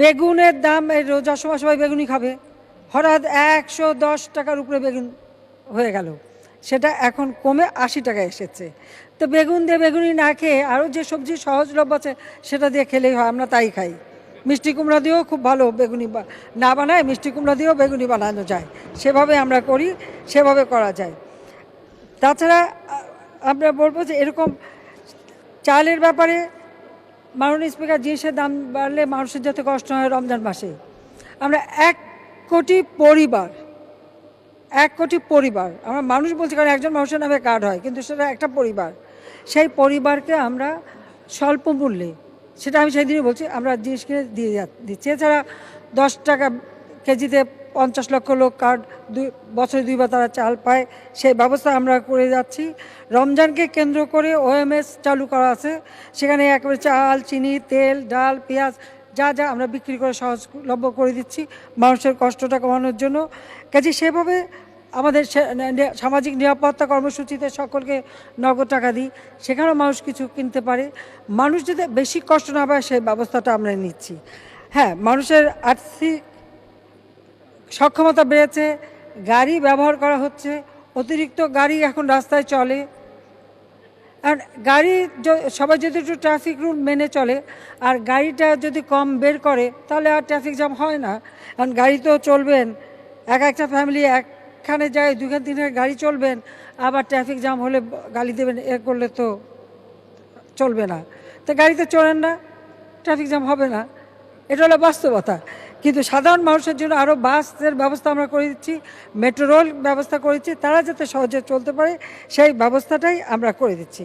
বেগুনের দাম এই রোজার সময় সবাই বেগুনি খাবে। হঠাৎ একশো দশ টাকার উপরে বেগুন হয়ে গেল। সেটা এখন কমে আশি টাকা এসেছে। তো বেগুন দিয়ে বেগুনি না খেয়ে আরও যে সবজি সহজলভ্য আছে, সেটা দিয়ে খেলেই হয়, আমরা তাই খাই। মিষ্টি কুমড়া দিয়েও খুব ভালো বেগুনি না বানায়, মিষ্টি কুমড়া দিয়েও বেগুনি বানানো যায়। সেভাবে আমরা করি, সেভাবে করা যায়। তাছাড়া আমরা বলব যে এরকম চালের ব্যাপারে মাননীয় স্পিকার, জিনিসের দাম বাড়লে মানুষের যাতে কষ্ট হয় রমজান মাসে। আমরা এক কোটি পরিবার, এক কোটি পরিবার, আমরা মানুষ বলছি কারণ একজন মানুষের নামে কার্ড হয়, কিন্তু সেটা একটা পরিবার। সেই পরিবারকে আমরা স্বল্প মূল্যে, সেটা আমি সেই দিনই বলছি, আমরা জিনিস কিনে দিয়ে দিচ্ছি। এছাড়া দশ টাকা কেজিতে পঞ্চাশ লক্ষ লোক কার্ড দুই, বছরে দুইবার তারা চাল পায়। সেই ব্যবস্থা আমরা করে যাচ্ছি। রমজানকে কেন্দ্র করে ওএমএস চালু করা আছে। সেখানে একেবারে চাল, চিনি, তেল, ডাল, পেঁয়াজ যা যা আমরা বিক্রি করে সহজলভ্য করে দিচ্ছি মানুষের কষ্টটা কমানোর জন্য। কাজে সেভাবে আমাদের সামাজিক নিরাপত্তা কর্মসূচিতে সকলকে নগদ টাকা দিই। সেখানেও মানুষ কিছু কিনতে পারে। মানুষ যাতে বেশি কষ্ট না পায়, সেই ব্যবস্থাটা আমরা নিচ্ছি। হ্যাঁ মানুষের আর্থিক সক্ষমতা বেড়েছে, গাড়ি ব্যবহার করা হচ্ছে, অতিরিক্ত গাড়ি এখন রাস্তায় চলে। আর গাড়ি সবাই যদি একটু ট্রাফিক রুল মেনে চলে, আর গাড়িটা যদি কম বের করে, তাহলে আর ট্রাফিক জ্যাম হয় না। কারণ গাড়ি তো চলবেন, এক একটা ফ্যামিলি একখানে যায়, দুখান দিনের গাড়ি চলবেন, আবার ট্রাফিক জ্যাম হলে গালি দেবেন, এ করলে তো চলবে না। তো গাড়িতে চলেন না ট্রাফিক জ্যাম হবে না। এটা হলো বাস্তবতা। কিন্তু সাধারণ মানুষের জন্য আরও বাসের ব্যবস্থা আমরা করে দিচ্ছি, মেট্রো রেল ব্যবস্থা করেছি তারা যাতে সহজে চলতে পারে, সেই ব্যবস্থাটাই আমরা করে দিচ্ছি।